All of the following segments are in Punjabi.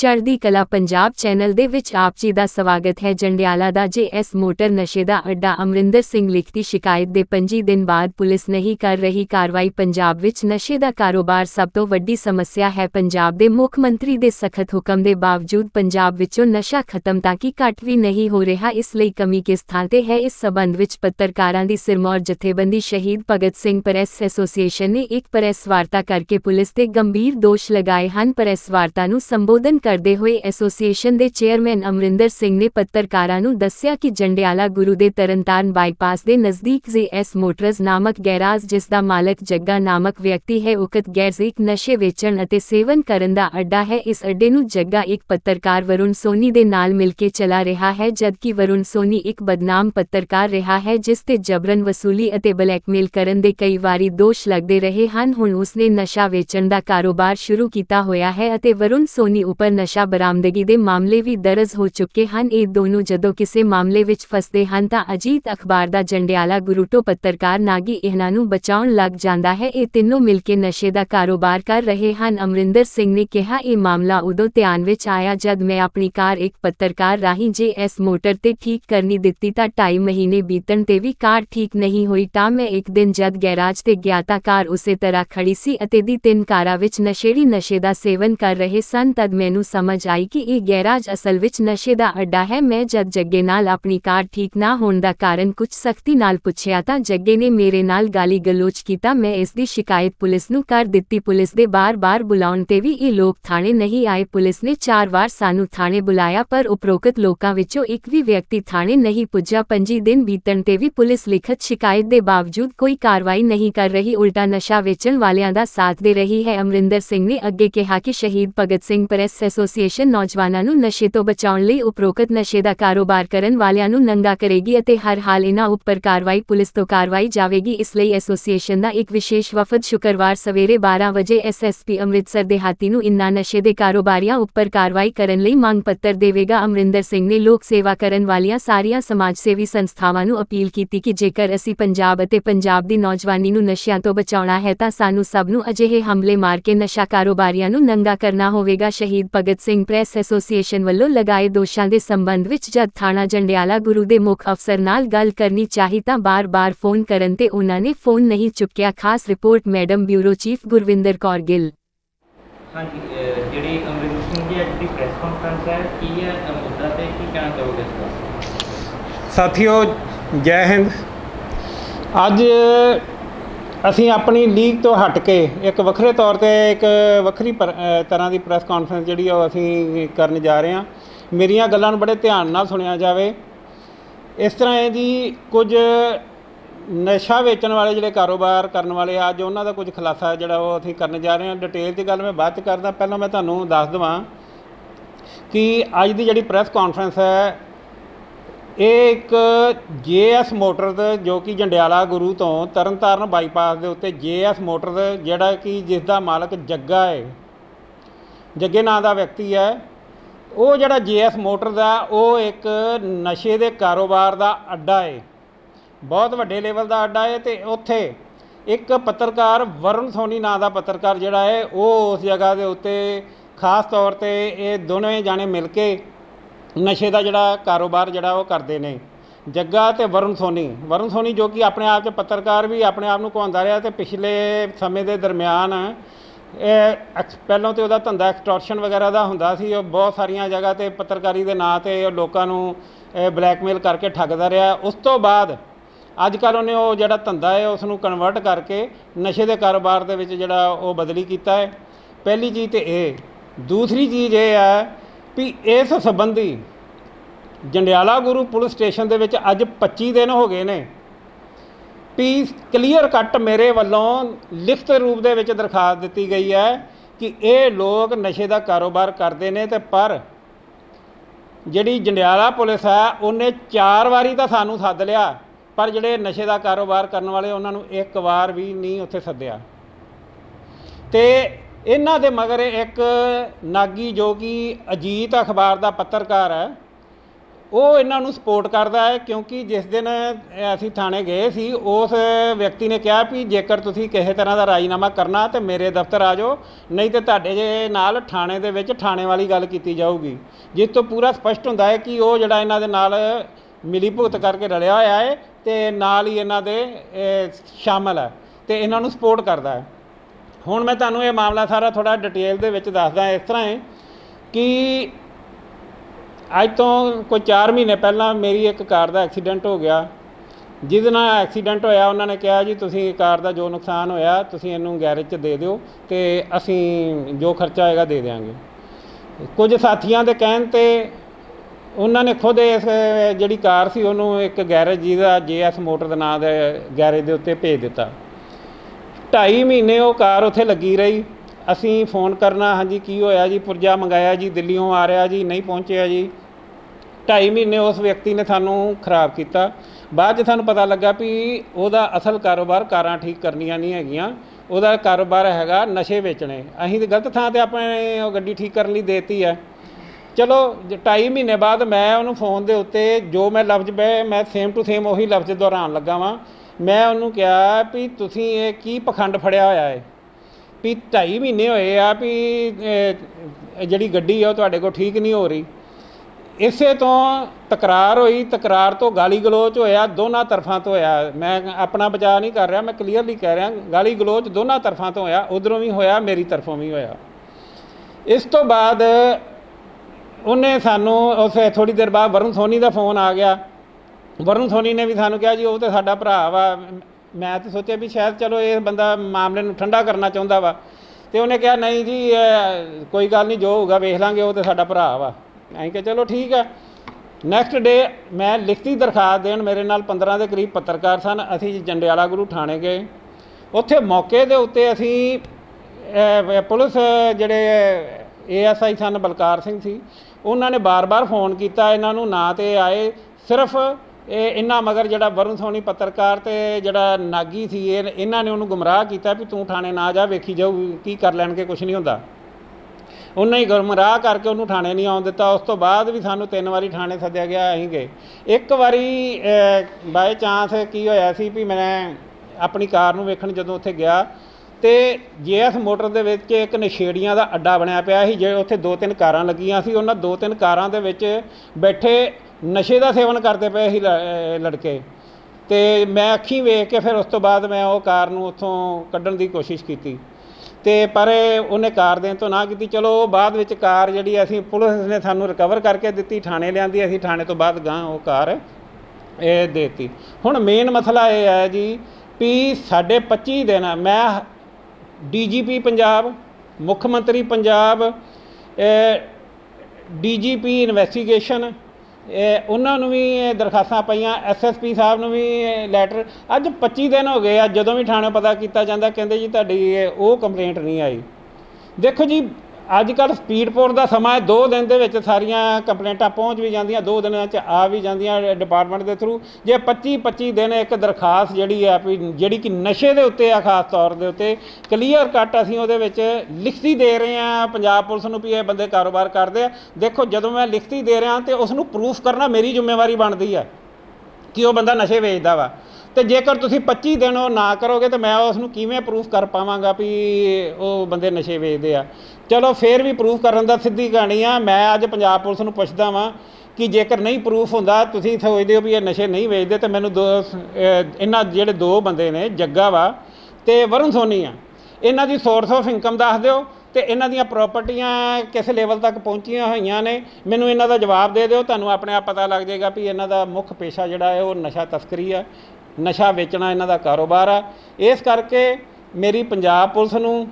ਚੜ੍ਹਦੀ ਕਲਾ ਪੰਜਾਬ ਚੈਨਲ ਦੇ ਵਿੱਚ ਆਪ ਜੀ ਦਾ ਸਵਾਗਤ ਹੈ। ਜੰਡਿਆਲਾ ਦਾ ਜੇਐਸ ਮੋਟਰ ਨਸ਼ੇ ਦਾ ਅੱਡਾ ਅਮਰਿੰਦਰ ਸਿੰਘ ਲਿਖਤੀ ਸ਼ਿਕਾਇਤ ਦੇ 25 ਦਿਨ ਬਾਅਦ ਪੁਲਿਸ ਨਹੀਂ ਕਰ ਰਹੀ ਕਾਰਵਾਈ। ਪੰਜਾਬ ਵਿੱਚ ਨਸ਼ੇ ਦਾ ਕਾਰੋਬਾਰ ਸਭ ਤੋਂ ਵੱਡੀ ਸਮੱਸਿਆ ਹੈ। ਪੰਜਾਬ ਦੇ ਮੁੱਖ ਮੰਤਰੀ ਦੇ ਸਖਤ ਹੁਕਮ ਦੇ ਬਾਵਜੂਦ ਪੰਜਾਬ ਵਿੱਚੋਂ ਨਸ਼ਾ ਖਤਮ ਤਾਂ ਕਿ ਘੱਟ ਵੀ ਨਹੀਂ ਹੋ ਰਿਹਾ, ਇਸ ਲਈ ਕਮੀ ਕਿਸ ਥਾਂ ਤੇ ਹੈ? ਇਸ ਸਬੰਧ ਵਿੱਚ ਪੱਤਰਕਾਰਾਂ ਦੀ ਸਿਰਮੌਰ ਜਥੇਬੰਦੀ ਸ਼ਹੀਦ ਭਗਤ ਸਿੰਘ ਪ੍ਰੈਸ ਐਸੋਸੀਏਸ਼ਨ ਨੇ ਇੱਕ ਪ੍ਰੈਸ ਵਾਰਤਾ ਕਰਕੇ ਪੁਲਿਸ ਤੇ ਗੰਭੀਰ ਦੋਸ਼ ਲਗਾਏ ਹਨ। ਪ੍ਰੈਸ ਵਾਰਤਾ ਨੂੰ ਸੰਬੋਧਨ ਕਰਦੇ ਹੋਏ ਐਸੋਸੀਏਸ਼ਨ ਦੇ ਚੇਅਰਮੈਨ ਅਮਰਿੰਦਰ ਸਿੰਘ ਨੇ ਪੱਤਰਕਾਰਾਂ ਨੂੰ ਦੱਸਿਆ ਕਿ ਜੰਡਿਆਲਾ ਗੁਰੂ ਦੇ ਤਰਨਤਾਰਨ ਬਾਈਪਾਸ ਦੇ ਨਜ਼ਦੀਕ ਜੇਐਸ ਮੋਟਰਸ ਨਾਮਕ ਗੈਰਾਜ ਜਿਸ ਦਾ ਮਾਲਕ ਜੱਗਾ ਨਾਮਕ ਵਿਅਕਤੀ ਹੈ, ਉਕਤ ਗੈਰਜ਼ਿਕ ਨਸ਼ੇ ਵੇਚਣ ਅਤੇ ਸੇਵਨ ਕਰਨ ਦਾ ਅੱਡਾ ਹੈ, ਇਸ ਅੱਡੇ ਨੂੰ ਜੱਗਾ ਇੱਕ ਪੱਤਰਕਾਰ ਵਰੁਣ ਸੋਨੀ ਦੇ ਨਾਲ ਮਿਲ ਕੇ ਚਲਾ ਰਿਹਾ ਹੈ, ਜਦਕਿ ਵਰੁਣ ਸੋਨੀ ਇੱਕ ਬਦਨਾਮ ਪੱਤਰਕਾਰ ਰਿਹਾ ਹੈ, ਜਿਸ ਤੇ ਜਬਰਨ ਵਸੂਲੀ ਅਤੇ ਬਲੈਕਮੇਲ ਕਰਨ ਦੇ ਕਈ ਵਾਰੀ ਦੋਸ਼ ਲੱਗਦੇ ਰਹੇ ਹਨ। ਹੁਣ ਉਸਨੇ ਨਸ਼ਾ ਵੇਚਣ ਦਾ ਕਾਰੋਬਾਰ ਸ਼ੁਰੂ ਕੀਤਾ ਹੋਇਆ ਹੈ ਅਤੇ ਵਰੁਣ ਸੋਨੀ ਉੱਪਰ ਨਸ਼ਾ ਬਰਾਮਦਗੀ ਦੇ ਮਾਮਲੇ ਵੀ ਦਰਜ ਹੋ ਚੁੱਕੇ ਹਨ। ਇਹ ਦੋਨੋਂ ਜਦੋਂ ਕਿਸੇ ਮਾਮਲੇ ਵਿੱਚ ਫਸਦੇ ਹਨ ਤਾਂ ਅਜੀਤ ਅਖਬਾਰ ਦਾ ਜੰਡਿਆਲਾ ਗੁਰੂਟੋ ਪੱਤਰਕਾਰ ਨਾਗੀ ਇਹਨਾਂ ਨੂੰ ਬਚਾਉਣ ਲੱਗ ਜਾਂਦਾ ਹੈ। ਇਹ ਤਿੰਨੋਂ ਮਿਲ ਕੇ ਨਸ਼ੇ ਦਾ ਕਾਰੋਬਾਰ ਕਰ ਰਹੇ ਹਨ। ਅਮਰਿੰਦਰ ਸਿੰਘ ਨੇ ਕਿਹਾ, ਇਹ ਮਾਮਲਾ ਉਦੋਂ ਧਿਆਨ ਵਿੱਚ ਆਇਆ ਜਦ ਮੈਂ ਆਪਣੀ ਕਾਰ ਇੱਕ ਪੱਤਰਕਾਰ ਰਾਹੀਂ ਜੇਐਸ ਮੋਟਰ ਤੇ ਠੀਕ ਕਰਨੀ ਦਿੱਤੀ ਤਾਂ 2.5 ਮਹੀਨੇ ਬੀਤਣ ਤੇ ਵੀ ਕਾਰ ਠੀਕ ਨਹੀਂ ਹੋਈ ਤਾਂ ਮੈਂ ਇੱਕ ਦਿਨ ਜਦ ਗੈਰਾਜ ਤੇ ਗਿਆ ਤਾਂ ਕਾਰ ਉਸੇ ਤਰ੍ਹਾਂ ਖੜੀ ਸੀ ਅਤੇ ਦੀ ਤਿੰਨ ਕਾਰਾਂ ਵਿੱਚ ਨਸ਼ੇੜੀ ਨਸ਼ੇ ਦਾ ਸੇਵਨ ਕਰ ਰਹੇ ਸਨ। ਤਦ ਮੈਨੂੰ ਸਮਝ ਆਈ ਕਿ ਇਹ ਗੈਰਾਜ ਅਸਲ ਵਿੱਚ ਨਸ਼ੇ ਦਾ ਅੱਡਾ ਹੈ ਮੈਂ ਜਦ ਜੱਗੇ ਨਾਲ ਆਪਣੀ ਕਾਰ ਠੀਕ ਨਾ ਹੋਣ ਦਾ ਕਾਰਨ ਕੁਝ ਸਖਤੀ ਨਾਲ ਪੁੱਛਿਆ ਤਾਂ ਜੱਗੇ ਨੇ ਮੇਰੇ ਨਾਲ ਗਾਲੀ ਗਲੋਚ ਕੀਤਾ ਮੈਂ ਇਸ ਦੀ ਸ਼ਿਕਾਇਤ ਪੁਲਿਸ ਨੂੰ ਕਰ ਦਿੱਤੀ ਪੁਲਿਸ ਦੇ ਬਾਰ-ਬਾਰ ਬੁਲਾਉਣ ਤੇ ਵੀ ਇਹ ਲੋਕ ਥਾਣੇ ਨਹੀਂ ਆਏ ਪੁਲਿਸ ਨੇ ਚਾਰ ਵਾਰ ਸਾਨੂੰ ਥਾਣੇ ਬੁਲਾਇਆ ਪਰ ਉਪਰੋਕਤ ਲੋਕਾਂ ਵਿੱਚੋਂ ਇੱਕ ਵੀ ਵਿਅਕਤੀ ਥਾਣੇ ਨਹੀਂ ਪੁੱਜਾ 25 ਦਿਨ ਬੀਤਣ ਤੇ ਵੀ ਪੁਲਿਸ ਲਿਖਤ ਸ਼ਿਕਾਇਤ ਦੇ ਬਾਵਜੂਦ ਕੋਈ ਕਾਰਵਾਈ ਨਹੀਂ ਕਰ ਰਹੀ ਉਲਟਾ ਨਸ਼ਾ ਵੇਚਣ ਵਾਲਿਆਂ ਦਾ ਸਾਥ ਦੇ ਰਹੀ ਹੈ ਅਮਰਿੰਦਰ ਸਿੰਘ ਨੇ ਅੱਗੇ ਕਿਹਾ ਕਿ ਸ਼ਹੀਦ ਭਗਤ ਸਿੰਘ ਪ੍ਰੈਸ ਐਸੋਸੀਏਸ਼ਨ ਨੌਜਵਾਨਾਂ ਨੂੰ ਨਸ਼ੇ ਤੋਂ ਬਚਾਉਣ ਲਈ ਉਪਰੋਕਤ ਨਸ਼ੇ ਦਾ ਕਾਰੋਬਾਰ ਕਰਨ ਵਾਲਿਆਂ ਨੂੰ ਨੰਗਾ ਕਰੇਗੀ ਅਤੇ ਹਰ ਹਾਲ ਇਹਨਾਂ ਉੱਪਰ ਕਾਰਵਾਈ ਪੁਲਿਸ ਤੋਂ ਕਾਰਵਾਈ ਜਾਵੇਗੀ। ਇਸ ਲਈ ਐਸੋਸੀਏਸ਼ਨ ਦਾ ਇੱਕ ਵਿਸ਼ੇਸ਼ ਵਫਦ ਸ਼ੁੱਕਰਵਾਰ ਸਵੇਰੇ 12 ਵਜੇ ਐਸਐਸਪੀ ਅੰਮ੍ਰਿਤਸਰ ਦੇਹਾਤੀ ਨੂੰ ਇਨ੍ਹਾਂ ਨਸ਼ੇ ਦੇ ਕਾਰੋਬਾਰੀਆਂ ਉੱਪਰ ਕਾਰਵਾਈ ਕਰਨ ਲਈ ਮੰਗ ਪੱਤਰ ਦੇਵੇਗਾ। ਅਮਰਿੰਦਰ ਸਿੰਘ ਨੇ ਲੋਕ ਸੇਵਾ ਕਰਨ ਵਾਲੀਆਂ ਸਾਰੀਆਂ ਸਮਾਜ ਸੇਵੀ ਸੰਸਥਾਵਾਂ ਨੂੰ ਅਪੀਲ ਕੀਤੀ ਕਿ ਜੇਕਰ ਅਸੀਂ ਪੰਜਾਬ ਅਤੇ ਪੰਜਾਬ ਦੀ ਨੌਜਵਾਨੀ ਨੂੰ ਨਸ਼ਿਆਂ ਤੋਂ ਬਚਾਉਣਾ ਹੈ ਤਾਂ ਸਾਨੂੰ ਸਭ ਨੂੰ ਅਜਿਹੇ ਹਮਲੇ ਮਾਰ ਕੇ ਨਸ਼ਾ ਕਾਰੋਬਾਰੀਆਂ ਨੂੰ ਨੰਗਾ ਕਰਨਾ ਹੋਵੇਗਾ। ਸ਼ਹੀਦ ਭਗਤ ਸਿੰਘ ਪ੍ਰੈਸ ਐਸੋਸੀਏਸ਼ਨ ਵੱਲੋਂ ਲਗਾਏ ਦੋਸ਼ਾਂ ਦੇ ਸੰਬੰਧ ਵਿੱਚ ਜਦ ਥਾਣਾ ਜੰਡਿਆਲਾ ਗੁਰੂ ਦੇ ਮੁੱਖ ਅਫਸਰ ਨਾਲ ਗੱਲ ਕਰਨੀ ਚਾਹੀ ਤਾਂ ਬਾਰ-ਬਾਰ ਫੋਨ ਕਰਨ ਤੇ ਉਹਨਾਂ ਨੇ ਫੋਨ ਨਹੀਂ ਚੁੱਕਿਆ। ਖਾਸ report madam bureau chief Gurvinder Kaur Gill. ਹਾਂਜੀ ਜਿਹੜੀ ਅਮਰਿੰਦਰ ਸਿੰਘ ਦੀ ਅੱਜ ਦੀ ਪ੍ਰੈਸ ਕਾਨਫਰੰਸ ਹੈ ਕੀ ਹੈ? ਮੁੱਦਾ ਤੇ ਕੀ ਕਹਿਣਾ ਚਾਹੋਗੇ ਇਸ ਬਾਰੇ? ਸਾਥੀਓ ਜੈ ਹਿੰਦ। ਅੱਜ ਅਸੀਂ ਆਪਣੀ ਲੀਗ ਤੋਂ ਹਟ ਕੇ ਇੱਕ ਵੱਖਰੇ ਤੌਰ ਤੇ ਇੱਕ ਵੱਖਰੀ ਪਰ- ਤਰ੍ਹਾਂ ਦੀ ਪ੍ਰੈਸ ਕਾਨਫਰੰਸ ਜਿਹੜੀ ਉਹ ਅਸੀਂ ਕਰਨ ਜਾ ਰਹੇ ਹਾਂ। ਮੇਰੀਆਂ ਗੱਲਾਂ ਨੂੰ ਬੜੇ ਧਿਆਨ ਨਾਲ ਸੁਣਿਆ ਜਾਵੇ। ਇਸ ਤਰ੍ਹਾਂ ਹੈ ਜੀ ਕੁਝ ਨਸ਼ਾ ਵੇਚਣ ਵਾਲੇ ਜਿਹੜੇ ਕਾਰੋਬਾਰ ਕਰਨ ਵਾਲੇ ਆ, ਅੱਜ ਉਹਨਾਂ ਦਾ ਕੁਝ ਖੁਲਾਸਾ ਜਿਹੜਾ ਉਹ ਅਸੀਂ ਕਰਨ ਜਾ ਰਹੇ ਹਾਂ। ਡਿਟੇਲ 'ਚ ਗੱਲ ਮੈਂ ਬਾਅਦ 'ਚ ਕਰਦਾ। ਪਹਿਲਾਂ ਮੈਂ ਤੁਹਾਨੂੰ ਦੱਸ ਦਵਾਂ ਕਿ ਅੱਜ ਦੀ ਜਿਹੜੀ ਪ੍ਰੈਸ ਕਾਨਫਰੰਸ ਹੈ ਇਹ ਇੱਕ ਜੇਐਸ ਮੋਟਰਸ ਜੋ ਕਿ ਜੰਡਿਆਲਾ ਗੁਰੂ ਤੋਂ ਤਰਨਤਾਰਨ ਬਾਈਪਾਸ ਦੇ ਉੱਤੇ ਜੇਐਸ ਮੋਟਰ ਜਿਹੜਾ ਕਿ ਜਿਸ ਦਾ ਮਾਲਕ ਜੱਗਾ ਹੈ ਜੱਗੇ ਨਾਂ ਦਾ ਵਿਅਕਤੀ ਹੈ। ਉਹ ਜਿਹੜਾ ਜੇਐਸ ਮੋਟਰ ਦਾ ਉਹ ਇੱਕ ਨਸ਼ੇ ਦੇ ਕਾਰੋਬਾਰ ਦਾ ਅੱਡਾ ਹੈ ਬਹੁਤ ਵੱਡੇ ਲੈਵਲ ਦਾ ਅੱਡਾ ਹੈ ਤੇ ਉੱਥੇ ਇੱਕ ਪੱਤਰਕਾਰ, ਵਰੁਣ ਸੋਨੀ ਨਾਂ ਦਾ ਪੱਤਰਕਾਰ ਜਿਹੜਾ ਹੈ ਉਹ ਉਸ ਜਗ੍ਹਾ ਦੇ ਉੱਤੇ ਖਾਸ ਤੌਰ ਤੇ ਇਹ ਦੋਵੇਂ ਜਾਣੇ ਮਿਲ ਕੇ ਨਸ਼ੇ ਦਾ ਜਿਹੜਾ ਕਾਰੋਬਾਰ ਜਿਹੜਾ ਉਹ ਕਰਦੇ ਨੇ। ਜੱਗਾ ਤੇ ਵਰੁਣ ਸੋਨੀ। ਵਰੁਣ ਸੋਨੀ ਜੋ ਕਿ ਆਪਣੇ ਆਪ 'ਚ ਪੱਤਰਕਾਰ ਵੀ ਆਪਣੇ ਆਪ ਨੂੰ ਕਹਾਉਂਦਾ ਰਿਹਾ ਤੇ ਪਿਛਲੇ ਸਮੇਂ ਦੇ ਦਰਮਿਆਨ ਇਹ ਐਕਸ- ਪਹਿਲਾਂ ਤੇ ਉਹਦਾ ਧੰਦਾ ਐਕਸਟੋਰਸ਼ਨ ਵਗੈਰਾ ਦਾ ਹੁੰਦਾ ਸੀ। ਉਹ ਬਹੁਤ ਸਾਰੀਆਂ ਜਗ੍ਹਾ ਤੇ ਪੱਤਰਕਾਰੀ ਦੇ ਨਾਂ ਤੇ ਉਹ ਲੋਕਾਂ ਨੂੰ ਬਲੈਕਮੇਲ ਕਰਕੇ ਠੱਗਦਾ ਰਿਹਾ। ਉਸ ਤੋਂ ਬਾਅਦ ਅੱਜ ਕੱਲ੍ਹ ਉਹਨੇ ਉਹ ਜਿਹੜਾ ਧੰਦਾ ਹੈ ਉਸ ਨੂੰ ਕਨਵਰਟ ਕਰਕੇ ਨਸ਼ੇ ਦੇ ਕਾਰੋਬਾਰ ਦੇ ਵਿੱਚ ਜਿਹੜਾ ਉਹ ਬਦਲੀ ਕੀਤਾ ਹੈ। ਪਹਿਲੀ ਚੀਜ਼ ਤੇ ਇਹ। ਦੂਸਰੀ ਚੀਜ਼ ਇਹ ਹੈ ਵੀ ਇਸ ਸੰਬੰਧੀ ਜੰਡਿਆਲਾ ਗੁਰੂ ਪੁਲਿਸ ਸਟੇਸ਼ਨ ਦੇ ਵਿੱਚ ਅੱਜ 25 ਦਿਨ ਹੋ ਗਏ ਨੇ ਵੀ ਕਲੀਅਰ ਕੱਟ ਮੇਰੇ ਵੱਲੋਂ ਲਿਖਤ ਰੂਪ ਦੇ ਵਿੱਚ ਦਰਖਾਸਤ ਦਿੱਤੀ ਗਈ ਹੈ ਕਿ ਇਹ ਲੋਕ ਨਸ਼ੇ ਦਾ ਕਾਰੋਬਾਰ ਕਰਦੇ ਨੇ ਤੇ ਪਰ ਜਿਹੜੀ ਜੰਡਿਆਲਾ ਪੁਲਿਸ ਹੈ, ਉਹਨੇ ਚਾਰ ਵਾਰੀ ਤਾਂ ਸਾਨੂੰ ਸੱਦ ਲਿਆ, ਪਰ ਜਿਹੜੇ ਨਸ਼ੇ ਦਾ ਕਾਰੋਬਾਰ ਕਰਨ ਵਾਲੇ ਉਹਨਾਂ ਨੂੰ ਇੱਕ ਵਾਰ ਵੀ ਨਹੀਂ ਉੱਥੇ ਸੱਦਿਆ। ਤੇ ਇਹਨਾਂ ਦੇ ਮਗਰ ਇੱਕ ਨਾਗੀ ਜੋ ਕਿ ਅਜੀਤ ਅਖਬਾਰ ਦਾ ਪੱਤਰਕਾਰ ਹੈ ਉਹ ਇਹਨਾਂ ਨੂੰ ਸਪੋਰਟ ਕਰਦਾ ਹੈ ਕਿਉਂਕਿ ਜਿਸ ਦਿਨ ਅਸੀਂ ਥਾਣੇ ਗਏ ਸੀ ਉਸ ਵਿਅਕਤੀ ਨੇ ਕਿਹਾ ਵੀ ਜੇਕਰ ਤੁਸੀਂ ਕਿਸੇ ਤਰ੍ਹਾਂ ਦਾ ਰਾਜੀਨਾਮਾ ਕਰਨਾ ਤੇ ਮੇਰੇ ਦਫ਼ਤਰ ਆ ਜਾਓ ਨਹੀਂ ਤੇ ਤੁਹਾਡੇ ਜੇ ਨਾਲ ਥਾਣੇ ਦੇ ਵਿੱਚ ਥਾਣੇ ਵਾਲੀ ਗੱਲ ਕੀਤੀ ਜਾਊਗੀ। ਜਿਸ ਤੋਂ ਪੂਰਾ ਸਪਸ਼ਟ ਹੁੰਦਾ ਹੈ ਕਿ ਉਹ ਜਿਹੜਾ ਇਹਨਾਂ ਦੇ ਨਾਲ ਮਿਲੀ ਭੁਗਤ ਕਰਕੇ ਰਲਿਆ ਹੋਇਆ ਹੈ ਤੇ ਨਾਲ ਹੀ ਇਹਨਾਂ ਦੇ ਅ, ਸ਼ਾਮਲ ਹੈ ਤੇ ਇਹਨਾਂ ਨੂੰ ਸਪੋਰਟ ਕਰਦਾ ਹੈ। ਹੁਣ ਮੈਂ ਤੁਹਾਨੂੰ ਇਹ ਮਾਮਲਾ ਸਾਰਾ ਥੋੜਾ ਡਿਟੇਲ ਦੇ ਵਿੱਚ ਦੱਸਦਾ, ਇਸ ਤਰ੍ਹਾਂ ਹੈ ਕਿ ਅੱਜ ਤੋਂ ਕੋਈ 4 ਮਹੀਨੇ ਪਹਿਲਾਂ ਮੇਰੀ ਇੱਕ ਕਾਰ ਦਾ ਐਕਸੀਡੈਂਟ ਹੋ ਗਿਆ, ਜਿਹਦੇ ਨਾਲ ਐਕਸੀਡੈਂਟ ਹੋਇਆ, ਉਹਨਾਂ ਨੇ ਕਿਹਾ ਜੀ ਤੁਸੀਂ ਕਾਰ ਦਾ ਜੋ ਨੁਕਸਾਨ ਹੋਇਆ, ਤੁਸੀਂ ਇਹਨੂੰ ਗੈਰੇਜ 'ਚ ਦੇ ਦਿਓ ਤੇ ਅਸੀਂ ਜੋ ਖਰਚਾ ਹੋਏਗਾ ਦੇ ਦੇਵਾਂਗੇ ਕੁਝ ਸਾਥੀਆਂ ਦੇ ਕਹਿਣ ਤੇ ਉਹਨਾਂ ਨੇ ਖੁਦ ਇਸ ਜਿਹੜੀ ਕਾਰ ਸੀ, ਉਹਨੂੰ ਇੱਕ ਗੈਰੇਜ ਜਿਹਦਾ ਜੇਐਸ ਮੋਟਰ ਦੇ ਨਾਂ ਦੇ ਗੈਰੇਜ ਦੇ ਉੱਤੇ ਭੇਜ ਦਿੱਤਾ। ਢਾਈ ਮਹੀਨੇ ਉਹ ਕਾਰ ਉੱਥੇ ਲੱਗੀ ਰਹੀ। ਅਸੀਂ ਫੋਨ ਕਰਨਾ, ਹਾਂਜੀ, ਕੀ ਹੋਇਆ ਜੀ? ਪੁਰਜਾ ਮੰਗਾਇਆ ਜੀ ਦਿੱਲੀੋਂ ਆ ਰਿਹਾ ਜੀ, ਨਹੀਂ ਪਹੁੰਚਿਆ ਜੀ। ਢਾਈ ਮਹੀਨੇ ਉਸ ਵਿਅਕਤੀ ਨੇ ਸਾਨੂੰ ਖਰਾਬ ਕੀਤਾ। ਬਾਅਦ 'ਚ ਸਾਨੂੰ ਪਤਾ ਲੱਗਾ ਵੀ ਉਹਦਾ ਅਸਲ ਕਾਰੋਬਾਰ ਕਾਰਾਂ ਠੀਕ ਕਰਨੀਆਂ ਨਹੀਂ ਹੈਗੀਆਂ। ਉਹਦਾ ਕਾਰੋਬਾਰ ਹੈਗਾ ਨਸ਼ੇ ਵੇਚਣੇ। ਅਸੀਂ ਤੇ ਗਲਤ ਥਾਂ ਤੇ ਆਪਣੇ ਉਹ ਗੱਡੀ ਠੀਕ ਕਰਨ ਲਈ ਦੇਤੀ ਹੈ। ਚਲੋ, ਜ- ਢਾਈ ਮਹੀਨੇ ਬਾਅਦ ਮੈਂ ਉਹਨੂੰ ਫੋਨ ਦੇ ਉੱਤੇ ਜੋ ਮੈਂ ਲਫ਼ਜ਼ ਬੈ ਮੈਂ ਸੇਮ ਟੂ ਸੇਮ ਉਹੀ ਲਫ਼ਜ਼ ਦੁਹਰਾਉਣ ਲੱਗਾ ਵਾਂ। ਮੈਂ ਉਹਨੂੰ ਕਿਹਾ ਵੀ ਤੁਸੀਂ ਇਹ ਕੀ ਪਖੰਡ ਫੜਿਆ ਹੋਇਆ ਹੈ? ਵੀ ਢਾਈ ਮਹੀਨੇ ਹੋਏ ਆ ਵੀ ਜਿਹੜੀ ਗੱਡੀ ਆ ਉਹ ਤੁਹਾਡੇ ਕੋਲ ਠੀਕ ਨਹੀਂ ਹੋ ਰਹੀ। ਇਸੇ ਤੋਂ ਤਕਰਾਰ ਹੋਈ, ਤਕਰਾਰ ਤੋਂ ਗਾਲੀ ਗਲੋਚ ਹੋਇਆ, ਦੋਨਾਂ ਤਰਫਾਂ ਤੋਂ ਹੋਇਆ। ਮੈਂ ਆਪਣਾ ਬਚਾਅ ਨਹੀਂ ਕਰ ਰਿਹਾ, ਮੈਂ ਕਲੀਅਰਲੀ ਕਹਿ ਰਿਹਾ, ਗਾਲੀ ਗਲੋਚ ਦੋਨਾਂ ਤਰਫਾਂ ਤੋਂ ਹੋਇਆ, ਉਧਰੋਂ ਵੀ ਹੋਇਆ, ਮੇਰੀ ਤਰਫੋਂ ਵੀ ਹੋਇਆ। ਇਸ ਤੋਂ ਬਾਅਦ ਉਹਨੇ ਸਾਨੂੰ, ਉਸ ਥੋੜੀ ਦੇਰ ਬਾਅਦ ਵਰੁਣ ਸੋਨੀ ਦਾ ਫੋਨ ਆ ਗਿਆ। ਵਰੁਣ ਸੋਨੀ ਨੇ ਵੀ ਸਾਨੂੰ ਕਿਹਾ ਜੀ, ਉਹ ਤਾਂ ਸਾਡਾ ਭਰਾ ਵਾ। ਮੈਂ ਤਾਂ ਸੋਚਿਆ ਵੀ ਸ਼ਾਇਦ ਚਲੋ ਇਹ ਬੰਦਾ ਮਾਮਲੇ ਨੂੰ ਠੰਡਾ ਕਰਨਾ ਚਾਹੁੰਦਾ ਵਾ। ਤੇ ਉਹਨੇ ਕਿਹਾ, ਨਹੀਂ ਜੀ ਕੋਈ ਗੱਲ ਨਹੀਂ, ਜੋ ਹੋਊਗਾ ਵੇਖ ਲਾਂਗੇ, ਉਹ ਤਾਂ ਸਾਡਾ ਭਰਾ ਵਾ। ਐਂ ਕਿਹਾ, ਚਲੋ ਠੀਕ ਆ। ਨੈਕਸਟ ਡੇ ਮੈਂ ਲਿਖਤੀ ਦਰਖਾਸਤ ਦੇਣ, ਮੇਰੇ ਨਾਲ 15 ਦੇ ਕਰੀਬ ਪੱਤਰਕਾਰ ਸਨ। ਅਸੀਂ ਜੰਡਿਆਲਾ ਗੁਰੂ ਥਾਣੇ ਗਏ। ਉੱਥੇ ਮੌਕੇ ਦੇ ਉੱਤੇ ਅਸੀਂ ਪੁਲਿਸ ਜਿਹੜੇ ਏਐਸਆਈ ਸਨ, ਬਲਕਾਰ ਸਿੰਘ ਸੀ, ਉਹਨਾਂ ਨੇ ਬਾਰ-ਬਾਰ ਫੋਨ ਕੀਤਾ। ਇਹਨਾਂ ਨੂੰ ਨਾ ਤੇ ਆਏ। ਸਿਰਫ ਇਹ ਇਹਨਾਂ ਮਗਰ ਜਿਹੜਾ ਵਰੁਣ ਸੋਨੀ ਪੱਤਰਕਾਰ ਤੇ ਜਿਹੜਾ ਨਾਗੀ ਸੀ, ਇਹ ਇਹਨਾਂ ਨੇ ਉਹਨੂੰ ਗੁੰਮਰਾਹ ਕੀਤਾ ਵੀ ਤੂੰ ਥਾਣੇ ਨਾ ਜਾ, ਵੇਖੀ ਜਾਊ ਕੀ ਕਰ ਲੈਣਗੇ ਕੁਝ ਨਹੀਂ ਹੁੰਦਾ। ਉਹਨੇ ਹੀ ਗੁੰਮਰਾਹ ਕਰਕੇ ਉਹਨੂੰ ਥਾਣੇ ਨਹੀਂ ਆਉਣ ਦਿੱਤਾ। ਉਸ ਤੋਂ ਬਾਅਦ ਵੀ ਸਾਨੂੰ ਤਿੰਨ ਵਾਰੀ ਥਾਣੇ ਸੱਦਿਆ ਗਿਆ ਅਸੀਂ ਗਏ। ਇੱਕ ਵਾਰੀ ਬਾਈ ਚਾਂਸ ਕੀ ਹੋਇਆ ਸੀ ਵੀ ਮੈਂ ਆਪਣੀ ਕਾਰ ਨੂੰ ਵੇਖਣ ਜਦੋਂ ਉੱਥੇ ਗਿਆ ਤੇ ਜੀਐਸ ਮੋਟਰ ਦੇ ਵਿੱਚ ਇੱਕ ਨਸ਼ੇੜੀਆਂ ਦਾ ਅੱਡਾ ਬਣਿਆ ਪਿਆ ਸੀ, ਜੇ ਉੱਥੇ ਦੋ ਤਿੰਨ ਕਾਰਾਂ ਲੱਗੀਆਂ ਸੀ, ਉਹਨਾਂ ਦੋ ਤਿੰਨ ਕਾਰਾਂ ਦੇ ਵਿੱਚ ਬੈਠੇ ਨਸ਼ੇ ਦਾ ਸੇਵਨ ਕਰਦੇ ਪਏ ਸੀ ਲ- ਲੜਕੇ। ਤੇ ਮੈਂ ਅੱਖੀਂ ਵੇਖ ਕੇ ਫਿਰ ਉਸ ਤੋਂ ਬਾਅਦ ਮੈਂ ਉਹ ਕਾਰ ਨੂੰ ਉੱਥੋਂ ਕੱਢਣ ਦੀ ਕੋਸ਼ਿਸ਼ ਕੀਤੀ। ਤੇ ਪਰ ਉਹਨੇ ਕਾਰ ਦੇਣ ਤੋਂ ਨਾ ਕੀਤੀ। ਚਲੋ, ਉਹ ਬਾਅਦ ਵਿੱਚ ਕਾਰ ਜਿਹੜੀ ਅਸੀਂ, ਪੁਲਿਸ ਨੇ ਸਾਨੂੰ ਰਿਕਵਰ ਕਰਕੇ ਦਿੱਤੀ, ਥਾਣੇ ਲਿਆਂਦੀ, ਅਸੀਂ ਥਾਣੇ ਤੋਂ ਬਾਅਦ ਗਾਂ ਉਹ ਕਾਰ ਇਹ ਦੇਤੀ। ਹੁਣ ਮੇਨ ਮਸਲਾ ਇਹ ਹੈ ਜੀ ਵੀ ਸਾਡੇ 25 ਦਿਨ ਮੈਂ ਡੀਜੀਪੀ ਪੰਜਾਬ, ਮੁੱਖ ਮੰਤਰੀ ਪੰਜਾਬ ਡੀਜੀਪੀ ਇਨਵੈਸਟੀਗੇਸ਼ਨ ਇਹ ਉਹਨਾਂ ਨੂੰ ਵੀ ਇਹ ਦਰਖਾਸਤਾਂ ਪਈਆਂ ਐਸਐਸਪੀ ਸਾਹਿਬ ਨੂੰ ਵੀ ਲੈਟਰ ਅੱਜ 25 ਦਿਨ ਹੋ ਗਏ ਆ ਜਦੋਂ ਵੀ ਥਾਣੇ ਪਤਾ ਕੀਤਾ ਜਾਂਦਾ, ਕਹਿੰਦੇ ਜੀ ਤੁਹਾਡੀ ਇਹ ਉਹ ਕੰਪਲੇਂਟ ਨਹੀਂ ਆਈ। ਦੇਖੋ ਜੀ ਅੱਜ ਕੱਲ੍ਹ ਸਪੀਡਪੋਰਟ ਦਾ ਸਮਾਂ ਹੈ 2 ਦਿਨ ਦੇ ਵਿੱਚ ਸਾਰੀਆਂ ਕੰਪਲੇਂਟਾਂ ਪਹੁੰਚ ਵੀ ਜਾਂਦੀਆਂ 2 ਦਿਨਾਂ 'ਚ ਆ ਵੀ ਜਾਂਦੀਆਂ ਡਿਪਾਰਟਮੈਂਟ ਦੇ ਥਰੂ ਜੇ 25 25 ਦਿਨ ਇੱਕ ਦਰਖਾਸਤ ਜਿਹੜੀ ਆ ਵੀ, ਜਿਹੜੀ ਕਿ ਨਸ਼ੇ ਦੇ ਉੱਤੇ ਆ, ਖਾਸ ਤੌਰ ਦੇ ਉੱਤੇ ਕਲੀਅਰ ਕੱਟ ਅਸੀਂ ਉਹਦੇ ਵਿੱਚ ਲਿਖਤੀ ਦੇ ਰਹੇ ਆ ਪੰਜਾਬ ਪੁਲਿਸ ਨੂੰ ਵੀ ਇਹ ਬੰਦੇ ਕਾਰੋਬਾਰ ਕਰਦੇ ਆ। ਦੇਖੋ, ਜਦੋਂ ਮੈਂ ਲਿਖਤੀ ਦੇ ਰਿਹਾ ਤੇ ਉਸ ਨੂੰ ਪ੍ਰੂਫ ਕਰਨਾ ਮੇਰੀ ਜ਼ਿੰਮੇਵਾਰੀ ਬਣਦੀ ਆ ਕਿ ਉਹ ਬੰਦਾ ਨਸ਼ੇ ਵੇਚਦਾ ਵਾ। ਤੇ ਜੇਕਰ ਤੁਸੀਂ 25 ਦਿਨ ਉਹ ਨਾ ਕਰੋਗੇ ਤਾਂ ਮੈਂ ਉਸ ਨੂੰ ਕਿਵੇਂ ਪ੍ਰੂਫ ਕਰ ਪਾਵਾਂਗਾ ਵੀ ਉਹ ਬੰਦੇ ਨਸ਼ੇ ਵੇਚਦੇ ਆ? ਚਲੋ, ਫੇਰ ਵੀ ਪ੍ਰੂਫ ਕਰਨ ਦਾ ਸਿੱਧੀ ਕਹਾਣੀ ਆ। ਮੈਂ ਅੱਜ ਪੰਜਾਬ ਪੁਲਿਸ ਨੂੰ ਪੁੱਛਦਾ ਵਾਂ ਕਿ ਜੇਕਰ ਨਹੀਂ ਪ੍ਰੂਫ ਹੁੰਦਾ, ਤੁਸੀਂ ਸੋਚਦੇ ਹੋ ਵੀ ਇਹ ਨਸ਼ੇ ਨਹੀਂ ਵੇਚਦੇ ਤੇ ਮੈਨੂੰ ਦੋ ਇਹਨਾਂ ਜਿਹੜੇ ਦੋ ਬੰਦੇ ਨੇ, ਜੱਗਾ ਵਾ ਤੇ ਵਰੁਣ ਸੋਨੀ ਆ, ਇਹਨਾਂ ਦੀ ਸੋਰਸ ਆਫ ਇਨਕਮ ਦੱਸ ਦਿਓ ਤੇ ਇਹਨਾਂ ਦੀਆਂ ਪ੍ਰਾਪਰਟੀਆਂ ਕਿਸ ਲੈਵਲ ਤੱਕ ਪਹੁੰਚੀਆਂ ਹੋਈਆਂ ਨੇ? ਮੈਨੂੰ ਇਹਨਾਂ ਦਾ ਜਵਾਬ ਦੇ ਦਿਓ, ਤੁਹਾਨੂੰ ਆਪਣੇ ਆਪ ਪਤਾ ਲੱਗ ਜਾਏਗਾ ਵੀ ਇਹਨਾਂ ਦਾ ਮੁੱਖ ਪੇਸ਼ਾ ਜਿਹੜਾ ਹੈ ਉਹ ਨਸ਼ਾ ਤਸਕਰੀ ਆ। ਨਸ਼ਾ ਵੇਚਣਾ ਇਹਨਾਂ ਦਾ ਕਾਰੋਬਾਰ ਆ। ਇਸ ਕਰਕੇ ਮੇਰੀ ਪੰਜਾਬ ਪੁਲਿਸ ਨੂੰ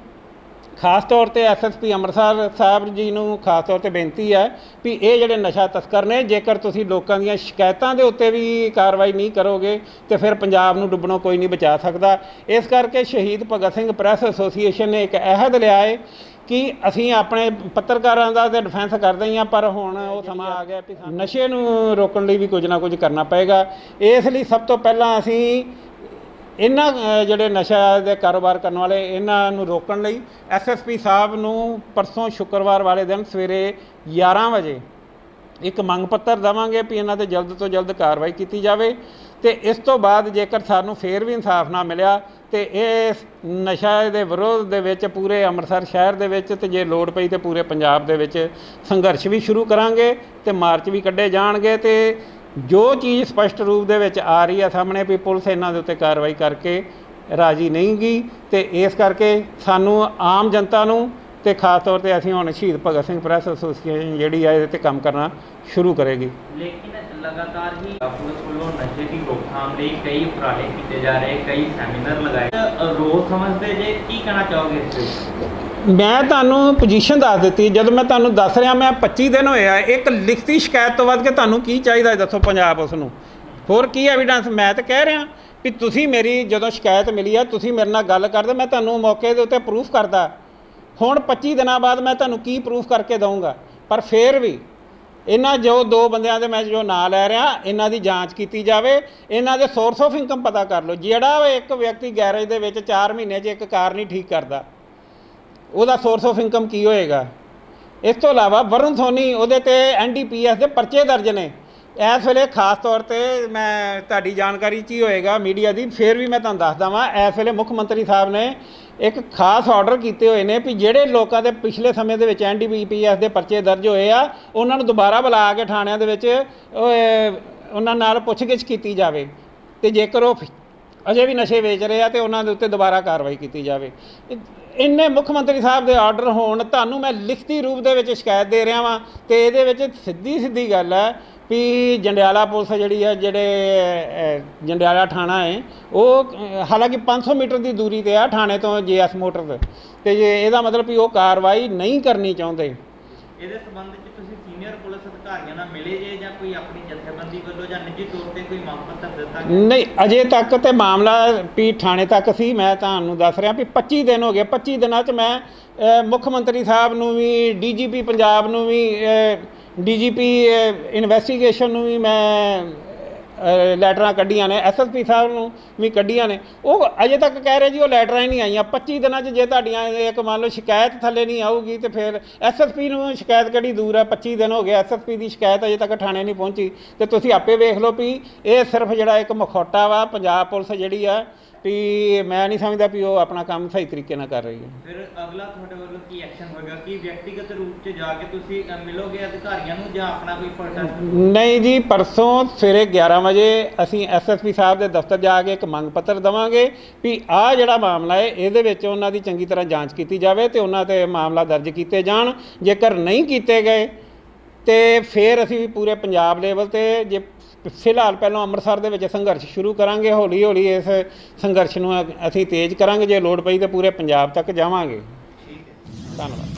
ਖਾਸ ਤੌਰ ਤੇ ਐਸਐਸਪੀ ਅੰਮ੍ਰਿਤਸਰ ਸਾਹਿਬ ਜੀ ਨੂੰ ਖਾਸ ਤੌਰ ਤੇ ਬੇਨਤੀ ਹੈ ਵੀ ਇਹ ਜਿਹੜੇ ਨਸ਼ਾ ਤਸਕਰ ਨੇ, ਜੇਕਰ ਤੁਸੀਂ ਲੋਕਾਂ ਦੀਆਂ ਸ਼ਿਕਾਇਤਾਂ ਦੇ ਉੱਤੇ ਵੀ ਕਾਰਵਾਈ ਨਹੀਂ ਕਰੋਗੇ, ਤੇ ਫਿਰ ਪੰਜਾਬ ਨੂੰ ਡੁੱਬਣੋਂ ਕੋਈ ਨਹੀਂ ਬਚਾ ਸਕਦਾ। ਇਸ ਕਰਕੇ ਸ਼ਹੀਦ ਭਗਤ ਸਿੰਘ ਪ੍ਰੈਸ ਐਸੋਸੀਏਸ਼ਨ ਨੇ ਇੱਕ ਅਹਿਦ ਲਿਆ ਹੈ ਕਿ ਅਸੀਂ ਆਪਣੇ ਪੱਤਰਕਾਰਾਂ ਦਾ ਤੇ ਡਿਫੈਂਸ ਕਰਦੇ ਹੀ ਆ ਪਰ ਹੁਣ ਉਹ ਸਮਾਂ ਆ ਗਿਆ ਵੀ ਨਸ਼ੇ ਨੂੰ ਰੋਕਣ ਲਈ ਵੀ ਕੁਝ ਨਾ ਕੁਝ ਕਰਨਾ ਪਏਗਾ। ਇਸ ਲਈ ਸਭ ਤੋਂ ਪਹਿਲਾਂ ਅਸੀਂ ਇਹਨਾਂ ਜਿਹੜੇ ਨਸ਼ਾ ਦੇ ਕਾਰੋਬਾਰ ਕਰਨ ਵਾਲੇ, ਇਹਨਾਂ ਨੂੰ ਰੋਕਣ ਲਈ ਐਸਐਸਪੀ ਸਾਹਿਬ ਨੂੰ ਪਰਸੋਂ ਸ਼ੁੱਕਰਵਾਰ ਵਾਲੇ ਦਿਨ ਸਵੇਰੇ 11 ਵਜੇ ਇੱਕ ਮੰਗ ਪੱਤਰ ਦੇਵਾਂਗੇ ਵੀ ਇਹਨਾਂ ਤੇ ਜਲਦ ਤੋਂ ਜਲਦ ਕਾਰਵਾਈ ਕੀਤੀ ਜਾਵੇ ਤੇ ਇਸ ਤੋਂ ਬਾਅਦ ਜੇਕਰ ਸਾਨੂੰ ਫੇਰ ਵੀ ਇਨਸਾਫ ਨਾ ਮਿਲਿਆ ਤੇ ਇਸ ਨਸ਼ਾ ਦੇ ਵਿਰੋਧ ਦੇ ਵਿੱਚ ਪੂਰੇ ਅੰਮ੍ਰਿਤਸਰ ਸ਼ਹਿਰ ਦੇ ਵਿੱਚ ਤੇ ਜੇ ਲੋੜ ਪਈ ਤੇ ਪੂਰੇ ਪੰਜਾਬ ਦੇ ਵਿੱਚ ਸੰਘਰਸ਼ ਵੀ ਸ਼ੁਰੂ ਕਰਾਂਗੇ ਤੇ ਮਾਰਚ ਵੀ ਕੱਢੇ ਜਾਣਗੇ ਤੇ ਜੋ ਚੀਜ਼ ਸਪਸ਼ਟ ਰੂਪ ਦੇ ਵਿੱਚ ਆ ਰਹੀ ਆ ਸਾਹਮਣੇ ਵੀ ਪੁਲਿਸ ਇਹਨਾਂ ਦੇ ਉੱਤੇ ਕਾਰਵਾਈ ਕਰਕੇ ਰਾਜੀ ਨਹੀਂ ਗਈ ਤੇ ਇਸ ਕਰਕੇ ਸਾਨੂੰ ਆਮ ਜਨਤਾ ਨੂੰ ਤੇ ਖਾਸ ਤੌਰ ਤੇ ਅਸੀਂ ਹੁਣ ਸ਼ਹੀਦ ਭਗਤ ਸਿੰਘ ਪ੍ਰੈਸ ਐਸੋਸੀਏਸ਼ਨ ਜਿਹੜੀ ਹੈ ਇਹਦੇ ਤੇ ਕੰਮ ਕਰਨਾ ਸ਼ੁਰੂ ਕਰੇਗੀ। ਲੇਕਿਨ ਲਗਾਤਾਰ ਹੀ ਪੁਲਿਸ ਵੱਲੋਂ ਨਸ਼ੇ ਦੀ ਰੋਕਥਾਮ ਲਈ ਕਈ ਉਪਰਾਲੇ ਕੀਤੇ ਜਾ ਰਹੇ ਕਈ ਸੈਮੀਨਾਰ ਲਗਾਏ। ਰੋਜ਼ ਸਮਝਦੇ ਜੇ ਕੀ ਕਹਿਣਾ ਚਾਹੋਗੇ ਇਸ ਤੇ ਮੈਂ ਤੁਹਾਨੂੰ ਪੋਜੀਸ਼ਨ ਦੱਸ ਦਿੱਤੀ ਜਦੋਂ ਮੈਂ ਤੁਹਾਨੂੰ ਦੱਸ ਰਿਹਾ ਮੈਂ 25 ਦਿਨ ਹੋਏ ਆ ਇੱਕ ਲਿਖਤੀ ਸ਼ਿਕਾਇਤ ਤੋਂ ਵੱਧ ਕੇ ਤੁਹਾਨੂੰ ਕੀ ਚਾਹੀਦਾ ਦੱਸੋ ਪੰਜਾਬ ਉਸ ਨੂੰ? ਹੋਰ ਕੀ ਐਵੀਡੈਂਸ ਮੈਂ ਤਾਂ ਕਹਿ ਰਿਹਾ ਵੀ ਤੁਸੀਂ ਮੇਰੀ ਜਦੋਂ ਸ਼ਿਕਾਇਤ ਮਿਲੀ ਆ ਤੁਸੀਂ ਮੇਰੇ ਨਾਲ ਗੱਲ ਕਰਦੇ ਮੈਂ ਤੁਹਾਨੂੰ ਮੌਕੇ ਦੇ ਉੱਤੇ ਪ੍ਰੂਫ ਕਰਦਾ। ਹੁਣ 25 ਦਿਨਾਂ ਬਾਅਦ ਮੈਂ ਤੁਹਾਨੂੰ ਕੀ ਪ੍ਰੂਫ ਕਰਕੇ ਦਊਂਗਾ? ਪਰ ਫੇਰ ਵੀ ਇਹਨਾਂ ਜੋ ਦੋ ਬੰਦਿਆਂ ਦੇ ਮੈਂ ਜੋ ਨਾਂ ਲੈ ਰਿਹਾ, ਇਹਨਾਂ ਦੀ ਜਾਂਚ ਕੀਤੀ ਜਾਵੇ, ਇਹਨਾਂ ਦੇ ਸੋਰਸ ਆਫ ਇਨਕਮ ਪਤਾ ਕਰ ਲਓ। ਜਿਹੜਾ ਉਹ ਇੱਕ ਵਿਅਕਤੀ ਗੈਰੇਜ ਦੇ ਵਿੱਚ 4 ਮਹੀਨੇ 'ਚ ਇੱਕ ਕਾਰ ਨਹੀਂ ਠੀਕ ਕਰਦਾ, ਉਹਦਾ ਸੋਰਸ ਆਫ ਇਨਕਮ ਕੀ ਹੋਏਗਾ? ਇਸ ਤੋਂ ਇਲਾਵਾ ਵਰੁਣ ਸੋਨੀ ਉਹਦੇ ਤੇ ਐਨਡੀਪੀਐਸ ਦੇ ਪਰਚੇ ਦਰਜ ਨੇ। ਇਸ ਵੇਲੇ ਖਾਸ ਤੌਰ ਤੇ ਮੈਂ ਤੁਹਾਡੀ ਜਾਣਕਾਰੀ 'ਚ ਹੀ ਹੋਏਗਾ ਮੀਡੀਆ ਦੀ, ਫਿਰ ਵੀ ਮੈਂ ਤੁਹਾਨੂੰ ਦੱਸ ਦਵਾਂ ਇਸ ਵੇਲੇ ਮੁੱਖ ਮੰਤਰੀ ਸਾਹਿਬ ਨੇ ਇੱਕ ਖਾਸ ਆਰਡਰ ਕੀਤੇ ਹੋਏ ਨੇ ਵੀ ਜਿਹੜੇ ਲੋਕਾਂ ਦੇ ਪਿਛਲੇ ਸਮੇਂ ਦੇ ਵਿੱਚ ਐਨਡੀਪੀਐਸ ਦੇ ਪਰਚੇ ਦਰਜ ਹੋਏ ਆ, ਉਹਨਾਂ ਨੂੰ ਦੁਬਾਰਾ ਬੁਲਾ ਕੇ ਥਾਣਿਆਂ ਦੇ ਵਿੱਚ ਉਹਨਾਂ ਨਾਲ ਪੁੱਛਗਿੱਛ ਕੀਤੀ ਜਾਵੇ ਤੇ ਜੇਕਰ ਉਹ ਅਜੇ ਵੀ ਨਸ਼ੇ ਵੇਚ ਰਹੇ ਆ ਤੇ ਉਹਨਾਂ ਦੇ ਉੱਤੇ ਦੁਬਾਰਾ ਕਾਰਵਾਈ ਕੀਤੀ ਜਾਵੇ। ਇੰਨੇ ਮੁੱਖ ਮੰਤਰੀ ਸਾਹਿਬ ਦੇ ਆਰਡਰ ਹੋਣ, ਤੁਹਾਨੂੰ ਮੈਂ ਲਿਖਤੀ ਰੂਪ ਦੇ ਵਿੱਚ ਸ਼ਿਕਾਇਤ ਦੇ ਰਿਹਾ ਵਾਂ ਤੇ ਇਹਦੇ ਵਿੱਚ ਸਿੱਧੀ ਸਿੱਧੀ ਗੱਲ ਹੈ ਵੀ ਜੰਡਿਆਲਾ ਪੁਲਿਸ ਜਿਹੜੀ ਹੈ ਜਿਹੜੇ ਜੰਡਿਆਲਾ ਥਾਣਾ ਹੈ ਉਹ ਹਾਲਾਂਕਿ 500 ਮੀਟਰ ਦੀ ਦੂਰੀ ਤੇ ਆ ਥਾਣੇ ਤੋਂ ਜੀਐਸ ਮੋਟਰ ਤੇ। ਜੇ ਇਹਦਾ ਮਤਲਬ ਵੀ ਉਹ ਕਾਰਵਾਈ ਨਹੀਂ ਕਰਨੀ ਚਾਹੁੰਦੇ। ਇਹਦੇ ਸੰਬੰਧ ਵਿੱਚ ਤੁਸੀਂ ਸੀਨੀਅਰ ਪੁਲਿਸ ਅਧਿਕਾਰੀਆਂ ਨਾਲ ਮਿਲੇ ਜੇ ਜਾਂ ਕੋਈ ਆਪਣੀ ਜਥੇਬੰਦੀ ਵੱਲੋਂ ਜਾਂ ਨਿੱਜੀ ਤੌਰ ਤੇ ਕੋਈ ਮੰਗ ਪੱਤਰ ਦਿੱਤਾ ਗਿਆ? ਨਹੀਂ ਅਜੇ ਤੱਕ ਤੇ ਮਾਮਲਾ ਵੀ ਥਾਣੇ ਤੱਕ ਸੀ। ਮੈਂ ਤੁਹਾਨੂੰ ਦੱਸ ਰਿਹਾ ਵੀ 25 ਦਿਨ ਹੋ ਗਏ। 25 ਦਿਨਾਂ 'ਚ ਮੈਂ ਮੁੱਖ ਮੰਤਰੀ ਸਾਹਿਬ ਨੂੰ ਵੀ ਡੀਜੀਪੀ ਪੰਜਾਬ ਨੂੰ ਵੀ ਡੀਜੀਪੀ ਇਨਵੈਸਟੀਗੇਸ਼ਨ ਨੂੰ ਵੀ ਮੈਂ ਲੈਟਰਾਂ ਕੱਢੀਆਂ ਨੇ ਐਸਐਸਪੀ ਸਾਹਿਬ ਨੂੰ ਵੀ ਕੱਢੀਆਂ ਨੇ। ਉਹ ਅਜੇ ਤੱਕ ਕਹਿ ਰਹੇ ਜੀ, ਉਹ ਲੈਟਰਾਂ ਹੀ ਨਹੀਂ ਆਈਆਂ। 25 ਦਿਨਾਂ 'ਚ ਜੇ ਤੁਹਾਡੀਆਂ ਇੱਕ ਮੰਨ ਲਓ ਸ਼ਿਕਾਇਤ ਥੱਲੇ ਨਹੀਂ ਆਊਗੀ ਤੇ ਫਿਰ ਐਸਐਸਪੀ ਨੂੰ ਸ਼ਿਕਾਇਤ ਕਿਹੜੀ ਦੂਰ ਹੈ? 25 ਦਿਨ ਹੋ ਗਏ ਐਸਐਸਪੀ ਦੀ ਸ਼ਿਕਾਇਤ ਅਜੇ ਤੱਕ ਥਾਣੇ ਨਹੀਂ ਪਹੁੰਚੀ। ਤੇ ਤੁਸੀਂ ਆਪੇ ਵੇਖ ਲਓ ਵੀ ਇਹ ਸਿਰਫ ਜਿਹੜਾ ਇੱਕ ਮਖੌਟਾ ਵਾ, ਪੰਜਾਬ ਪੁਲਿਸ ਜਿਹੜੀ ਆ ਵੀ ਮੈਂ ਨਹੀਂ ਸਮਝਦਾ ਵੀ ਉਹ ਆਪਣਾ ਕੰਮ ਸਹੀ ਤਰੀਕੇ ਨਾਲ ਕਰ ਰਹੀ ਹੈ। ਫਿਰ ਅਗਲਾ ਤੁਹਾਡੇ ਵੱਲੋਂ ਕੀ ਐਕਸ਼ਨ ਹੋਵੇਗਾ ਕੀ ਵਿਅਕਤੀਗਤ ਰੂਪ 'ਚ ਜਾ ਕੇ ਤੁਸੀਂ ਅ, ਮਿਲੋਗੇ ਅਧਿਕਾਰੀਆਂ ਨੂੰ ਜਾਂ ਆਪਣਾ ਕੋਈ ਪ੍ਰੋਟੈਸਟ ਨਹੀਂ ਜੀ ਪਰਸੋਂ ਸਵੇਰੇ 11 ਵਜੇ ਅਸੀਂ ਐਸਐਸਪੀ ਸਾਹਿਬ ਦੇ ਦਫ਼ਤਰ ਜਾ ਕੇ ਇੱਕ ਮੰਗ ਪੱਤਰ ਦਵਾਂਗੇ ਵੀ ਆਹ ਜਿਹੜਾ ਮਾਮਲਾ ਹੈ ਇਹਦੇ ਵਿੱਚ ਉਹਨਾਂ ਦੀ ਚੰਗੀ ਤਰ੍ਹਾਂ ਜਾਂਚ ਕੀਤੀ ਜਾਵੇ ਤੇ ਉਹਨਾਂ ਤੇ ਮਾਮਲਾ ਦਰਜ ਕੀਤੇ ਜਾਣ। ਜੇਕਰ ਨਹੀਂ ਕੀਤੇ ਗਏ ਤੇ ਫਿਰ ਅਸੀਂ ਵੀ ਪੂਰੇ ਪੰਜਾਬ ਲੈਵਲ ਤੇ ਜੇ ਫਿਲਹਾਲ ਪਹਿਲਾਂ ਅੰਮ੍ਰਿਤਸਰ ਦੇ ਵਿੱਚ ਸੰਘਰਸ਼ ਸ਼ੁਰੂ ਕਰਾਂਗੇ ਹੌਲੀ ਹੌਲੀ ਇਸ ਸੰਘਰਸ਼ ਨੂੰ ਅਸੀਂ ਤੇਜ਼ ਕਰਾਂਗੇ ਜੇ ਲੋੜ ਪਈ ਤੇ ਪੂਰੇ ਪੰਜਾਬ ਤੱਕ ਜਾਵਾਂਗੇ। ਠੀਕ ਹੈ। ਧੰਨਵਾਦ।